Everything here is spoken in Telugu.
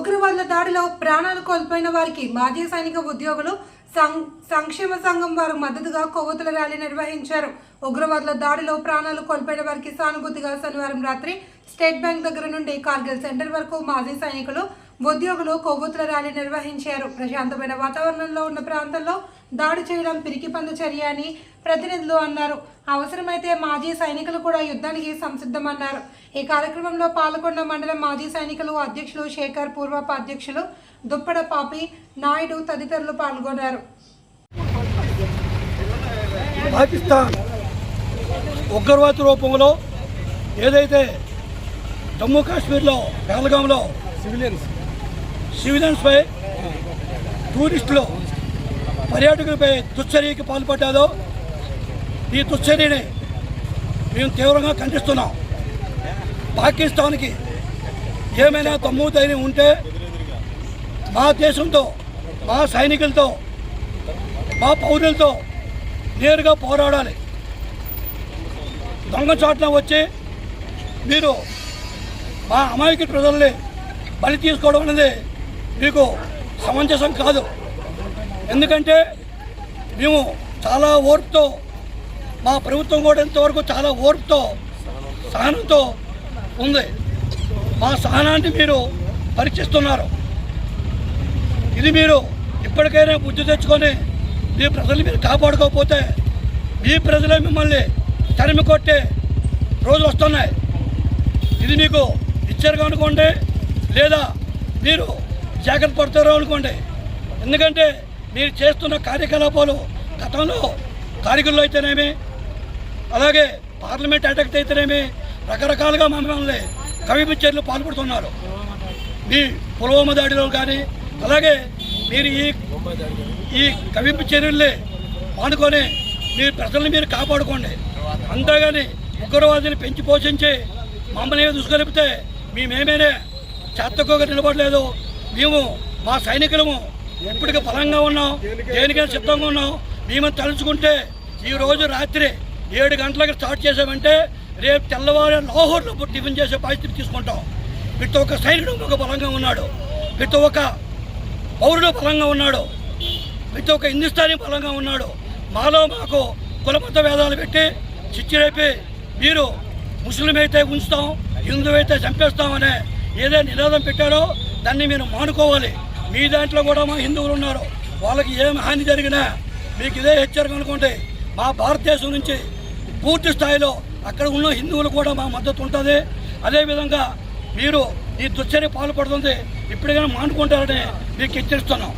ఉగ్రవాదుల దాడిలో ప్రాణాలు కోల్పోయిన వారికి మాజీ సైనిక ఉద్యోగులు సంక్షేమ సంఘం వారు మద్దతుగా కొవ్వొత్తుల ర్యాలీ నిర్వహించారు. ఉగ్రవాదుల దాడిలో ప్రాణాలు కోల్పోయిన వారికి సానుభూతిగా శనివారం రాత్రి స్టేట్ బ్యాంక్ దగ్గర నుండి కార్గిల్ సెంటర్ వరకు మాజీ సైనికులు ఉద్యోగులు కొవ్వొత్తుల ర్యాలీ నిర్వహించారు. ప్రశాంతమైన వాతావరణంలో ఉన్న ప్రాంతంలో దాడి చేయడం పిరికి పందు చర్య అని ప్రతినిధులు అన్నారు. అవసరమైతే మాజీ సైనికులు కూడా యుద్ధానికి సంసిద్ధమన్నారు. ఈ కార్యక్రమంలో పాల్గొన్న మండలం మాజీ సైనికులు అధ్యక్షులు శేఖర్ పూర్వప అధ్యక్షులు దుప్పడ పాపి నాయుడు తదితరులు పాల్గొన్నారు. పాకిస్తాన్ ఉగ్రవాద రూపంలో ఏదైతే జమ్మూ కాశ్మీర్లో పహల్గాంలో సివిలియన్స్ సివిలియన్స్పై టూరిస్టులు పర్యాటకులపై దుశ్చర్యకి పాల్పడ్డాదో ఈ దుశ్చర్యని మేము తీవ్రంగా ఖండిస్తున్నాం. పాకిస్తాన్కి ఏమైనా దమ్ము ధైర్యం ఉంటే మా దేశంతో మా సైనికులతో మా పౌరులతో నేరుగా పోరాడాలి. దొంగచాటున వచ్చి మీరు మా అమాయక ప్రజల్ని బలి తీసుకోవడం అనేది మీకు సమంజసం కాదు. ఎందుకంటే మేము చాలా ఓర్పుతో మా ప్రభుత్వం కూడా ఇంతవరకు చాలా ఓర్పుతో సహనంతో ఉంది. మా సహనాన్ని మీరు పరీక్షిస్తున్నారు. ఇది మీరు ఇప్పటికైనా బుద్ధి తెచ్చుకొని మీ ప్రజలు మీరు కాపాడుకోకపోతే మీ ప్రజలే మిమ్మల్ని తరిమి కొట్టే రోజులు వస్తున్నాయి. ఇది మీకు ఇచ్చారు అనుకోండి లేదా మీరు జాగ్రత్త పడతారో అనుకోండి. ఎందుకంటే మీరు చేస్తున్న కార్యకలాపాలు గతంలో కార్యకుల్లో అయితేనేమి అలాగే పార్లమెంట్ అటాక్ అయితేనేమి రకరకాలుగా మమ్మల్ని కవిపించర్లు పాల్పడుతున్నారు. మీ పుల్వామా దాడిలో కానీ అలాగే మీరు ఈ ఈ కవింపు చర్యల్ని మానుకొని మీ ప్రజల్ని మీరు కాపాడుకోండి. అంతేగాని ఉగ్రవాదుని పెంచి పోషించి మమ్మల్ని ఏమి మేమేమైనా చేతకోగా నిలబడలేదు. మేము మా సైనికులము ఎప్పటికీ బలంగా ఉన్నాం. దేనికైనా సిద్ధంగా ఉన్నాం. మేము తలుచుకుంటే ఈరోజు రాత్రి ఏడు గంటలకు స్టార్ట్ చేసామంటే రేపు తెల్లవారు లాహోర్లో టిఫిన్ చేసే పరిస్థితి తీసుకుంటాం. ప్రతి ఒక్క సైనికుడు ఒక బలంగా ఉన్నాడు. ప్రతి ఒక్క పౌరుడు బలంగా ఉన్నాడు. ప్రతి ఒక్క హిందుస్థానీ బలంగా ఉన్నాడు. మాలో మాకు కులమత వేదాలు పెట్టి చిచ్చిరేపి మీరు ముస్లిం అయితే ఉంచుతాం హిందూ అయితే చంపేస్తామనే ఏదైతే నినాదం పెట్టారో దాన్ని మీరు మానుకోవాలి. మీ దాంట్లో కూడా మా హిందువులు ఉన్నారు. వాళ్ళకి ఏం హాని జరిగినా మీకు ఇదే హెచ్చరిక అనుకోండి. మా భారతదేశం నుంచి పూర్తి స్థాయిలో అక్కడ ఉన్న హిందువులు కూడా మా మద్దతు ఉంటుంది. అదేవిధంగా మీరు ఈ దుశ్చర్య పాల్పడుతుంది. ఇప్పటికైనా మానుకుంటారని మీకు ఇచ్చిస్తున్నాం